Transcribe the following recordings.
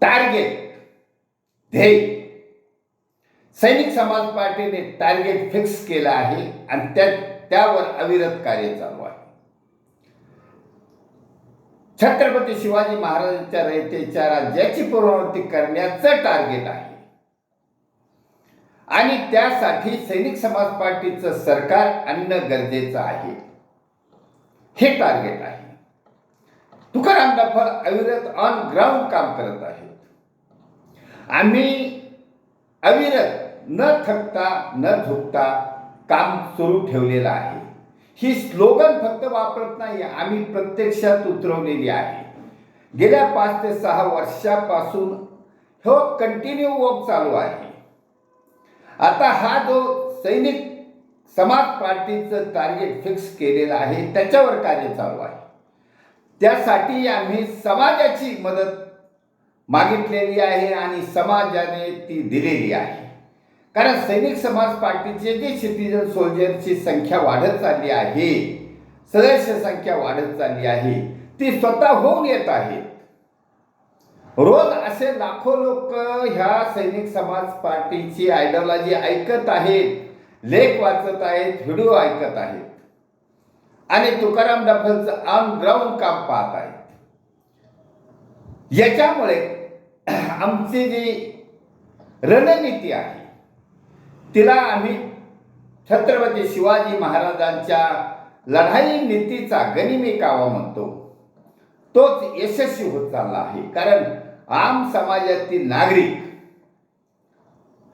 Target. ध्येय. सैनिक समाज पार्टीने टार्गेट फिक्स केलं आहे आणि त्या त्यावर अविरत कार्य चालू आहे. छत्रपती शिवाजी महाराजांच्या रयतेच्या राज्याची पुनरावृत्ती करण्याचं टार्गेट आहे. आणि त्यासाठी सैनिक समाज पार्टीचं सरकार आणणं गरजेचं आहे. हे टार्गेट आहे. तुकाराम डफळ अविरत ऑन ग्राउंड काम करत आहे. आम्ही अविरत न थकता न झुकता काम सुरू ठेवलेलं आहे. ही स्लोगन फक्त वापरत नाही आम्ही प्रत्यक्षात उतरवलेली आहे. गेल्या पाच ते सहा वर्षापासून हो कंटिन्यू वर्क चालू आहे. आता हा जो सैनिक समाज पार्टीचं टार्गेट फिक्स केलेलं आहे त्याच्यावर कार्य चालू आहे. त्यासाठी आम्ही समाजाची मदत मागितलेली आहे आणि समाजाने ती दिलेली आहे. कारण सैनिक समाज पार्टीचे जे सिटीजन सोल्जरची संख्या वाढत चालली आहे सदस्य संख्या वाढत चालली आहे ती स्वतः होऊन येत आहेत. रोज असे लाखो लोक ह्या सैनिक समाज पार्टीची आयडिओलॉजी ऐकत आहेत लेख वाचत आहेत व्हिडिओ ऐकत आहेत. आणि तुकाराम डफलचं ऑन ग्राउंड काम पाहत आहेत. याच्यामुळे आमची जी रणनीती आहे तिला आम्ही छत्रपती शिवाजी महाराजांच्या लढाई नीतीचा गनिमी कावा म्हणतो. तोच यशस्वी होत चालला आहे. कारण आम समाजातील नागरिक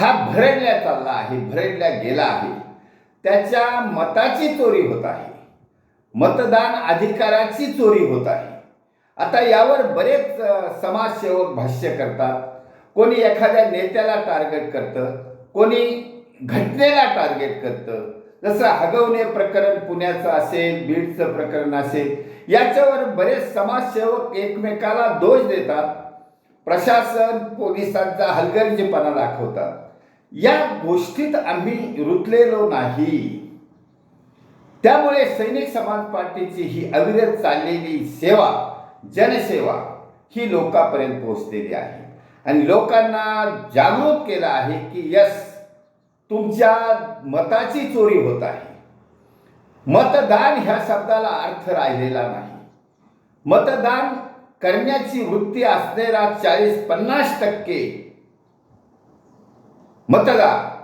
हा भरडल्या चालला आहे भरडल्या गेला आहे. त्याच्या मताची चोरी होत आहे. मतदान अधिकाराची चोरी होत आहे. आता यावर बरेच समाजसेवक भाष्य करतात. कोणी एखाद्या नेत्याला टार्गेट करतं कोणी घटनेला टार्गेट करतं. जसं हगवणे प्रकरण पुण्याचं असेल बीडचं प्रकरण असेल याच्यावर बरेच समाजसेवक एकमेकाला दोष देतात. प्रशासन पोलिसांचा हलगर्जीपणा दाखवतात. या गोष्टीत आम्ही रुतलेलो नाही. त्यामुळे सैनिक समाज पार्टीची ही अविरत चाललेली सेवा जनसेवा ही लोकांपर्यंत पोहोचलेली आहे. आणि लोकांना जागरूक केलं आहे की यस तुमच्या मताची चोरी होत आहे. मतदान ह्या शब्दाला अर्थ राहिलेला नाही. मतदान करण्याची वृत्ती असलेला चाळीस पन्नास टक्के मतदार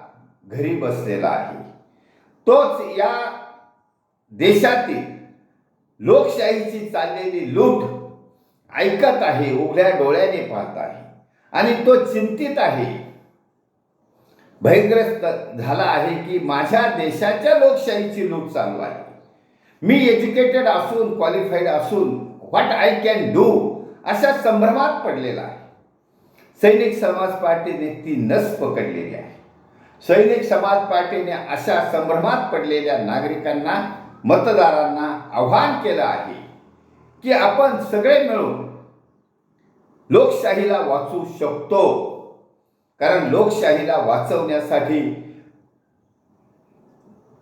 घरी बसलेला आहे. तोच या देशातील लोकशाहीची चाललेली लूट ऐकत आहे उघड्या डोळ्याने पाहत आहे. आणि तो चिंतित आहे. भयग्रस्त झाला आहे की माझ्या देशाच्या लोकशाहीची लूट चालू आहे. मी एज्युकेटेड असून क्वालिफाईड असून व्हॉट आय कॅन डू अशा संभ्रमात पडलेला आहे. सैनिक समाज पार्टीने ती नस पकडलेली आहे. सैनिक समाज पार्टीने अशा संभ्रमात पडलेल्या नागरिकांना मतदारांना आव्हान केलं आहे. की आपण सगळे मिळून लोकशाहीला वाचू शकतो. कारण लोकशाहीला वाचवण्यासाठी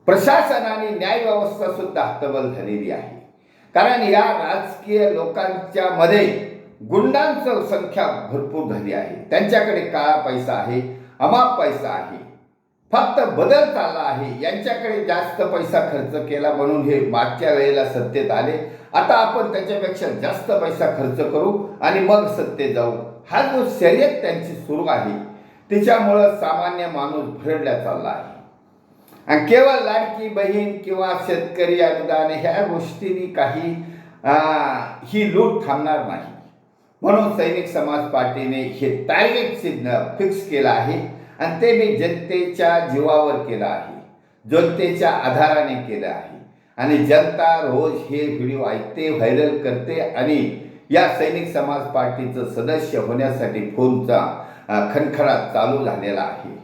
प्रशासनाने न्यायव्यवस्था सुद्धा हतबल झालेली आहे. कारण या राजकीय लोकांच्या मध्ये गुंडांचं संख्या भरपूर झाली आहे. त्यांच्याकडे काळा पैसा आहे अमाप पैसा आहे. फक्त बदल चालला आहे. यांच्याकडे जास्त पैसा खर्च केला म्हणून हे मागच्या वेळेला सत्तेत आले. आता आपण त्याच्यापेक्षा जास्त पैसा खर्च करू आणि मग सत्तेत जाऊ. हा जो शर्यत त्यांची सुरू आहे त्याच्यामुळं सामान्य माणूस भरडल्या चालला आहे. आणि केवळ लाडकी बहीण किंवा शेतकरी अनुदान ह्या गोष्टींनी काही ही लूट थांबणार नाही. म्हणून सैनिक समाज पार्टीने हे टार्गेट सिग्नल फिक्स केलं आहे. आणि ते मी जनतेच्या जीवावर केलं आहे. जनतेच्या आधाराने केलं आहे. आणि जनता रोज हे व्हिडिओ ऐकते व्हायरल करते आणि या सैनिक समाज पार्टीचं सदस्य होण्यासाठी फोनचा अ, चालू झालेला आहे.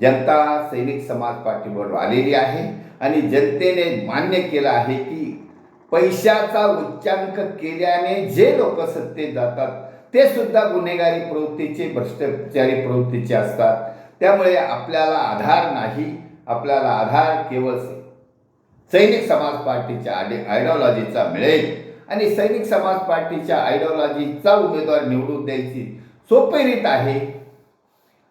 जनता सैनिक समाज पार्टीबरोबर आलेली आहे आणि जनतेने मान्य केलं आहे की पैशाचा उच्चांक केल्याने जे लोक सत्तेत जातात ते सुद्धा गुन्हेगारी प्रवृत्तीचे भ्रष्टाचारी प्रवृत्तीचे असतात. त्यामुळे आपल्याला आधार नाही आपल्याला आधार केवळ सैनिक समाज पार्टीच्या आयडि आयडिओलॉजीचा मिळेल. आणि सैनिक समाज पार्टीच्या आयडिओलॉजीचा उमेदवार निवडून द्यायची सोपी रीत आहे.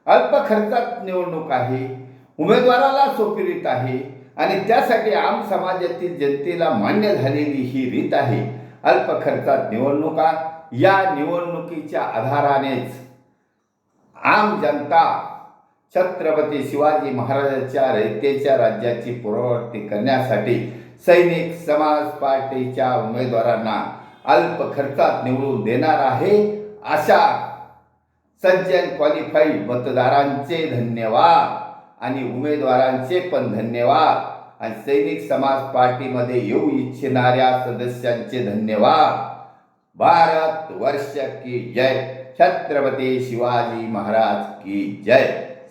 अल्प खर्चात निवडणूक आहे. उमेदवाराला सोपी रीत आहे. आणि त्यासाठी आम समाजातील जनतेला मान्य झालेली ही रीत आहे. अल्प खर्चात निवडणुका या निवडणुकीच्या आधारानेच आम जनता छत्रपती शिवाजी महाराजांच्या रयतेच्या राज्याची पुनरावृत्ती करण्यासाठी सैनिक समाज पार्टीच्या उमेदवारांना अल्प खर्चात निवडून देणार आहे अशा सज्जन क्वालिफाईड मतदारांचे धन्यवाद आणि उमेदवारांचे पण धन्यवाद. आणि सैनिक समाज पार्टीमध्ये येऊ इच्छिणाऱ्या सदस्यांचे धन्यवाद. भारत वर्ष की जय. छत्रपती शिवाजी महाराज की जय.